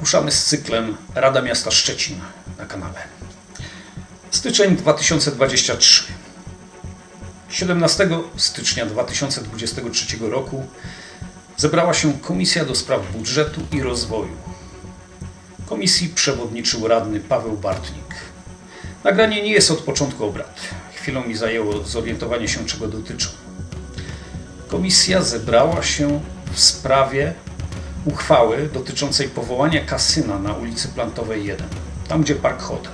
Ruszamy z cyklem Rada Miasta Szczecin na kanale. Styczeń 2023. 17 stycznia 2023 roku zebrała się Komisja do Spraw Budżetu i Rozwoju. Komisji przewodniczył radny Paweł Bartnik. Nagranie nie jest od początku obrad. Chwilą mi zajęło zorientowanie się, czego dotyczą. Komisja zebrała się w sprawie uchwały dotyczącej powołania kasyna na ulicy Plantowej 1, tam gdzie Park Hotel.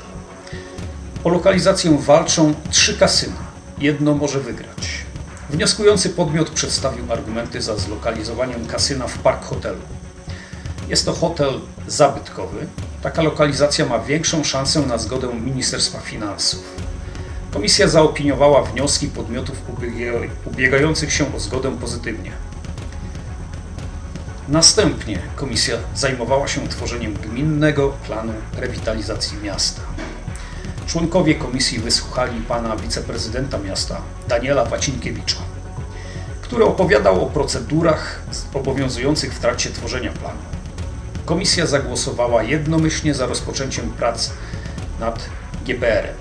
O lokalizację walczą trzy kasyna. Jedno może wygrać. Wnioskujący podmiot przedstawił argumenty za zlokalizowaniem kasyna w Park Hotelu. Jest to hotel zabytkowy. Taka lokalizacja ma większą szansę na zgodę Ministerstwa Finansów. Komisja zaopiniowała wnioski podmiotów ubiega- ubiegających się o zgodę pozytywnie. Następnie komisja zajmowała się tworzeniem gminnego planu rewitalizacji miasta. Członkowie komisji wysłuchali pana wiceprezydenta miasta Daniela Pacinkiewicza, który opowiadał o procedurach obowiązujących w trakcie tworzenia planu. Komisja zagłosowała jednomyślnie za rozpoczęciem prac nad GPR-em.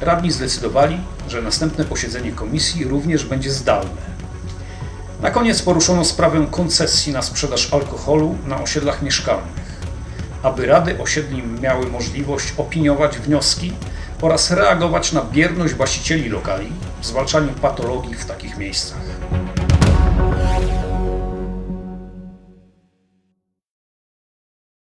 Radni zdecydowali, że następne posiedzenie komisji również będzie zdalne. Na koniec poruszono sprawę koncesji na sprzedaż alkoholu na osiedlach mieszkalnych, aby rady osiedli miały możliwość opiniować wnioski oraz reagować na bierność właścicieli lokali w zwalczaniu patologii w takich miejscach.